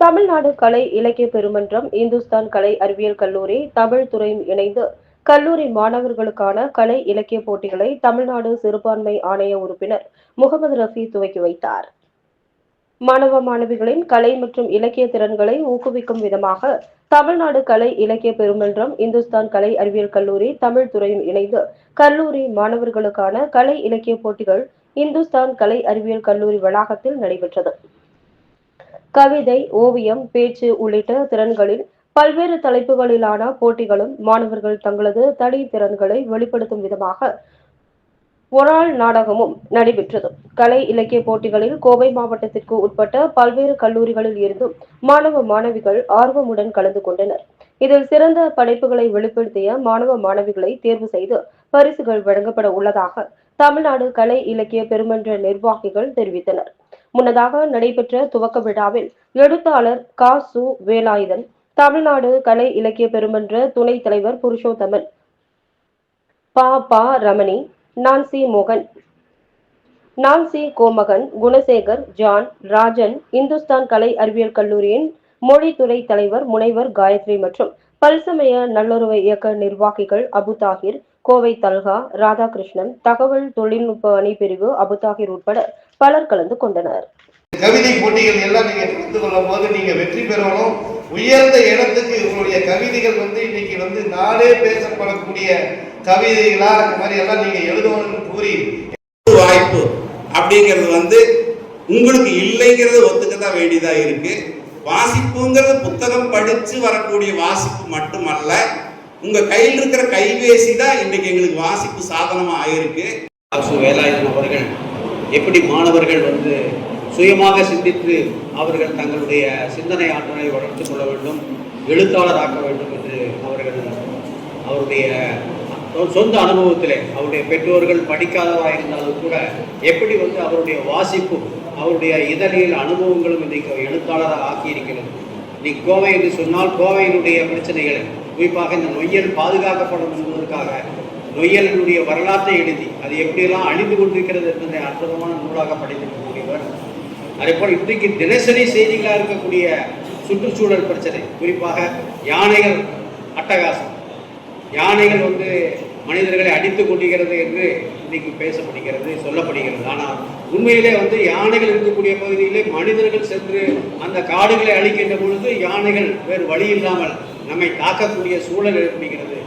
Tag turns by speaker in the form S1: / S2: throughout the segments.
S1: தமிழ்நாடு கலை இலக்கிய பெருமன்றம் இந்துஸ்தான் கலை அறிவியல் கல்லூரி தமிழ் துறையும் இணைந்து கல்லூரி மாணவர்களுக்கான கலை இலக்கிய போட்டிகளை தமிழ்நாடு சிறுபான்மை ஆணைய உறுப்பினர் முகமது ரஃபி துவக்கி வைத்தார். மாணவ மாணவிகளின் கலை மற்றும் இலக்கிய திறன்களை ஊக்குவிக்கும் விதமாக தமிழ்நாடு கலை இலக்கிய பெருமன்றம் இந்துஸ்தான் கலை அறிவியல் கல்லூரி தமிழ் துறையும் இணைந்து கல்லூரி மாணவர்களுக்கான கலை இலக்கிய போட்டிகள் இந்துஸ்தான் கலை அறிவியல் கல்லூரி வளாகத்தில் நடைபெற்றது. கவிதை ஓவியம் பேச்சு உள்ளிட்ட திறன்களில் பல்வேறு தலைப்புகளிலான போட்டிகளும் மாணவர்கள் தங்களது தனி திறன்களை வெளிப்படுத்தும் விதமாக ஒராள் நாடகமும் நடைபெற்றது. கலை இலக்கிய போட்டிகளில் கோவை மாவட்டத்திற்கு உட்பட்ட பல்வேறு கல்லூரிகளில் இருந்தும் மாணவ மாணவிகள் ஆர்வமுடன் கலந்து கொண்டனர். இதில் சிறந்த படைப்புகளை வெளிப்படுத்திய மாணவ மாணவிகளை தேர்வு செய்து பரிசுகள் வழங்கப்பட உள்ளதாக தமிழ்நாடு கலை இலக்கிய பெருமன்ற நிர்வாகிகள் தெரிவித்தனர். முன்னதாக நடைபெற்ற துவக்க விழாவில் எழுத்தாளர் கா. சு. வேலாயுதன் தமிழ்நாடு கலை இலக்கிய பெருமன்ற துணைத் தலைவர் புருஷோத்தமன் பா. பா. ரமணி நான்சி. மோகன் நான்சி. கோமகன் குணசேகர் ஜான் ராஜன் இந்துஸ்தான் கலை அறிவியல் கல்லூரியின் மொழித்துறை தலைவர் முனைவர் காயத்ரி மற்றும் பல்சமய நல்லுறவு இயக்க நிர்வாகிகள் அபு தாகிர் கோவை தல்கா ராதாகிருஷ்ணன் தகவல் தொழில்நுட்ப அணி பிரிவு அபு தாகிர் உட்பட பலர் கலந்து கொண்டனர்.
S2: கவிதை போட்டிகள் எல்லாம் நீங்க கலந்து கொள்ளும் போது நீங்க வெற்றி பெறணும். உயர்ந்த இடத்துக்கு உங்களுடைய கவிதைகள் வந்து இன்னைக்கு வந்து நாடே பேசப்படக்கூடிய கவிதைகளா இந்த மாதிரி எல்லாம் நீங்க எழுதணும்னு கூறி
S3: ஒரு வாய்ப்பு அப்படிங்கிறது வந்து உங்களுக்கு இல்லைங்கிறத ஒத்துக்க தான் வேண்டியதா இருக்கு. வாசிப்புங்கிறது புத்தகம் படிச்சு வரக்கூடிய வாசிப்பு மட்டுமல்ல உங்க கையில் இருக்கிற கைபேசி தான் இன்னைக்கு எங்களுக்கு வாசிப்பு சாதனமா ஆயிருக்கு.
S4: அரசு வேலாயுதன் அவர்கள் எப்படி மாணவர்கள் வந்து சுயமாக சிந்தித்து அவர்கள் தங்களுடைய சிந்தனை ஆற்றலை வளர்த்து கொள்ள வேண்டும் எழுத்தாளராக்க வேண்டும் என்று அவர்கள் அவருடைய சொந்த அனுபவத்திலே அவருடைய பெற்றோர்கள் படிக்காதவராக இருந்தாலும் கூட எப்படி வந்து அவருடைய வாசிப்பும் அவருடைய இதழியல் அனுபவங்களும் இன்றைக்கு எழுத்தாளராக ஆக்கியிருக்கிறது. நீ கோவை என்று சொன்னால் கோவையினுடைய பிரச்சனைகளை குறிப்பாக இந்த நொய்யல் பாதுகாக்கப்படும் என்பதற்காக நொய்யலினுடைய வரலாற்றை எழுதி அது எப்படியெல்லாம் அழிந்து கொண்டிருக்கிறது என்பதை அற்புதமான நூலாக படைத்திருக்கக்கூடியவர். அதேபோல் இன்றைக்கு தினசரி செய்திகளாக இருக்கக்கூடிய சுற்றுச்சூழல் பிரச்சனை குறிப்பாக யானைகள் அட்டகாசம். யானைகள் வந்து மனிதர்களை அடித்து கொண்டிருக்கிறது என்று இன்னைக்கு பேசப்படுகிறது சொல்லப்படுகிறது. ஆனால் உண்மையிலே வந்து யானைகள் இருக்கக்கூடிய பகுதியிலே மனிதர்கள் சென்று அந்த காடுகளை அழிக்கின்ற பொழுது யானைகள் வேறு வழி இல்லாமல் நம்மை தாக்கக்கூடிய சூழல் ஏற்படுகிறது.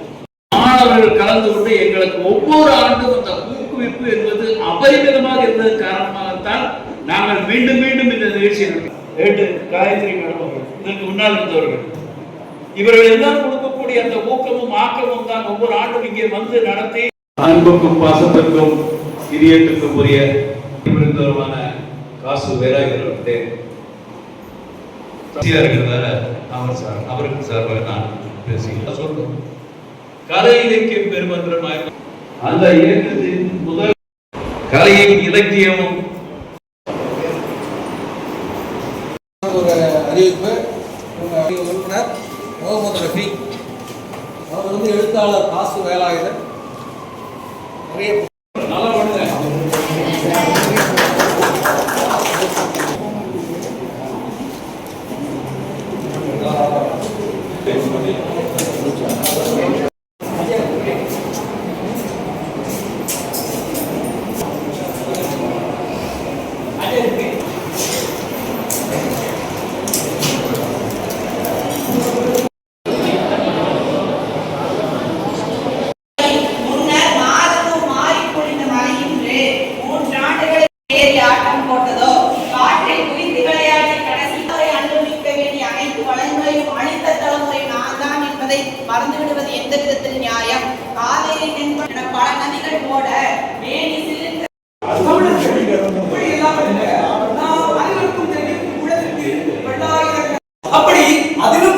S5: மாணவர்கள் கலந்து கொண்டு எங்களுக்கு ஒவ்வொரு ஆண்டும் அந்த ஊக்குவிப்பு என்பது அபரிமிதமாக இருந்தது காரணமாகத்தான் நாங்கள் மீண்டும் மீண்டும் இந்த ஏட்டு காயத்ரி மேடம் அவர்கள், இதற்கு முன்னால் இருந்தவர்கள். இவர்கள் எல்லாம் கொடுக்கக்கூடிய அந்த ஊக்கமும் ஆக்கமும் தான் ஒவ்வொரு ஆண்டும் இங்கே வந்து நடத்தி
S6: அன்புக்கும் பாசத்திற்கும் இதயத்துக்கும் உரிய இருந்தவருமான காசு அவர்களே இருக்கிறதால அவர் சார் அவருக்கு சார்பாக நான் பேசுகிறேன். சொல்லணும் கலை இலக்கியம் பெருமன்றம் அந்த இயக்கத்தின் முதல் கலையின் இலக்கியமும்
S7: ஒரு அறிவிப்பு. உங்க உறுப்பினர் முகமது ரஃபி. அவர் வந்து எழுத்தாளர் காசு வேலாயுதன். நிறைய
S8: போட்டதோ? காற்றில் குவிந்து விளையாடி கடைசி வரை அனுபவிக்க வேண்டிய அனைத்து வளங்களையும் அளித்த தலைமுறை நான் தான் என்பதை மறந்துவிடுவது எந்த விதத்தில் நியாயம். காவேரி தென்பன் என பல நதிகள் ஓட மேனி சிலிர்த்த
S9: அப்படி அதிலும்